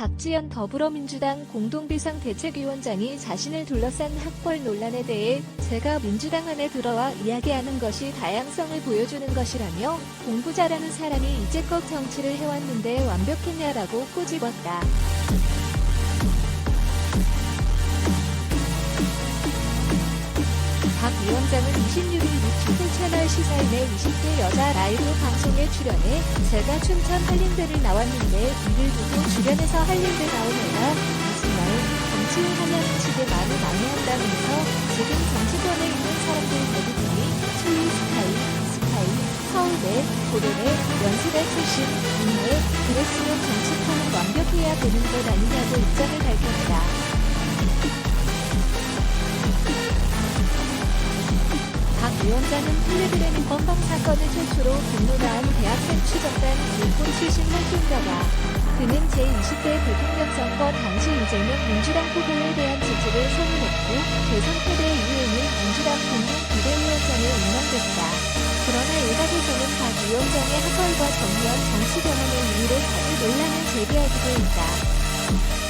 박지연 더불어민주당 공동비상 대책위원장이 자신을 둘러싼 학벌 논란에 대해 제가 민주당 안에 들어와 이야기하는 것이 다양성을 보여주는 것이라며 공부 잘하는 사람이 이제껏 정치를 해왔는데 완벽했냐라고 꼬집었다. 박 위원장은 26일 유튜브 시사인의 20대 여자 라이브 방송에 출연해 제가 춘천 한림대를 나왔는데 이를 두고 주변에서 한림대 나온 애가 무슨 말 하려는 식의 말을 많이 한다면서 지금 정치권에 있는 사람들 대부분이 초이 스카이, 스카이, 서울대, 고려대, 연수대 출신, 인내, 그랬으면 정치판은 완벽해야 되는 것 아니냐고 입장을 밝혔다. 박 위원장은 텔레그램 건방 사건을 최초로 분노한 대학생 추적단 일본 출신 활동가다. 그는 제20대 대통령 선거 당시 이재명 민주당 후보에 대한 지지를 선언했고 대선 패배 이후에는 민주당 공동 비대위원장에 임명됐다. 그러나 일각에서는 박 위원장의 학벌과 정의원 정치 경험을 이유로 자주 논란을 제기하기도 했다.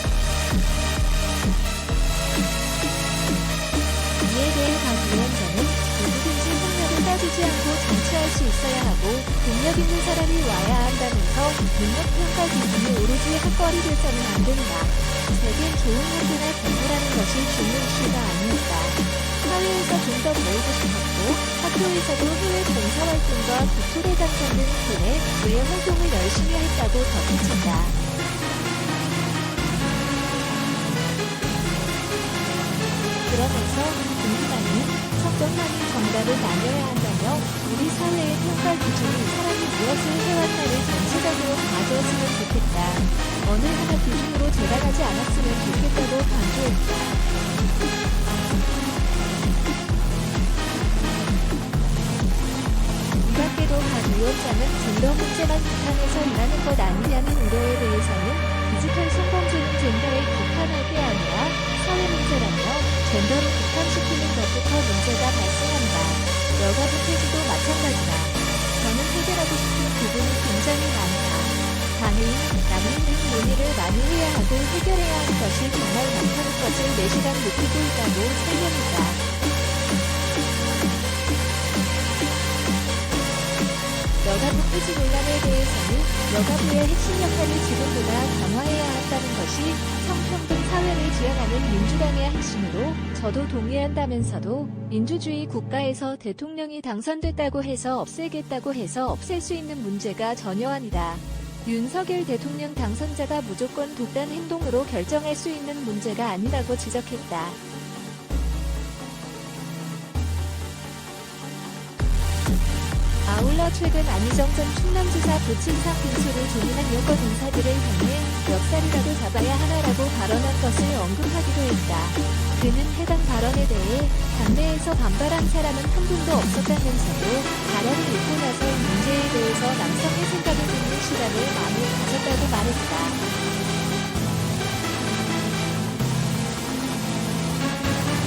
수 있어야 하고 능력 있는 사람이 와야 한다면서 능력 평가 기준이 오로지 학벌이 돼서는 안 된다. 제겐 좋은 학교나 공부라는 것이 중요 이슈가 아니었다. 사회에서 좀더 배우고 싶었고 학교에서도 해외 봉사활동과 국토대 당선 등 국내 외 활동을 열심히 했다고 덧붙인다. 그러면서 궁금하니 성적만이 정답을 나뉘어야 한다 며 우리 사회의 평가 기준이 사람이 무엇을 해왔나를 전체적으로 가져왔으면 좋겠다. 어느 하나 기준으로 재단하지 않았으면 좋겠다고 강조했다. 이 밖에도 박 위원장은 젠더 문제만 비판해서 일하는 것 아니냐는 우려에 대해서는 디지털 성공주는 젠더에 국한할 게 아니라 사회 문제라며 젠더를 여가부 폐지도 마찬가지다. 저는 해결하고 싶은 부분이 굉장히 많다. 난민 등 논의를 많이 해야 하고 해결해야 하는 것이 정말 많다는 것을 내시간 느끼고 있다고 설명했다. 여가부 폐지 논란에 대해서는 여가부의 핵심 역할을 지금보다 강화해야 한다는 것이 성평등 사회를 지향하는 민주당의 핵심으로 저도 동의한다면서도 민주주의 국가에서 대통령이 당선됐다고 해서 없애겠다고 해서 없앨 수 있는 문제가 전혀 아니다. 윤석열 대통령 당선자가 무조건 독단 행동으로 결정할 수 있는 문제가 아니라고 지적했다. 아울러 최근 안희정 전 충남지사 부친상 빙수를 조문한 여권 인사들을 향해 멱살이라도 잡아야 하나라고 발언한 것을 언급하기도 했다. 그는 해당 발언에 대해 당내에서 반발한 사람은 한 분도 없었다면서도 발언을 읽고 나서 이 문제에 대해서 남성의 생각을 듣는 시간을 많이 가졌다고 말했다.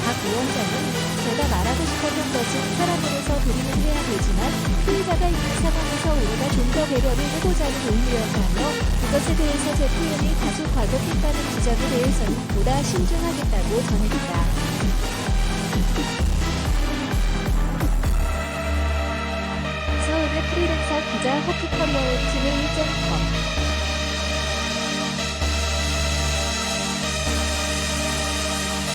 박 위원장은 제가 말하고 싶었던 것은 사람으로서 도리는 해야 되지만 피해자가 있는 상황에서 우리가 좀 더 배려를 해보자는 의미였다며 그것에 대해서 제 표현이 다소 과격했다는 지적에 대해서는 보다 신중하겠다고 전했다. 서울의 프리랜서 기자 호프커리어의 진행 1.com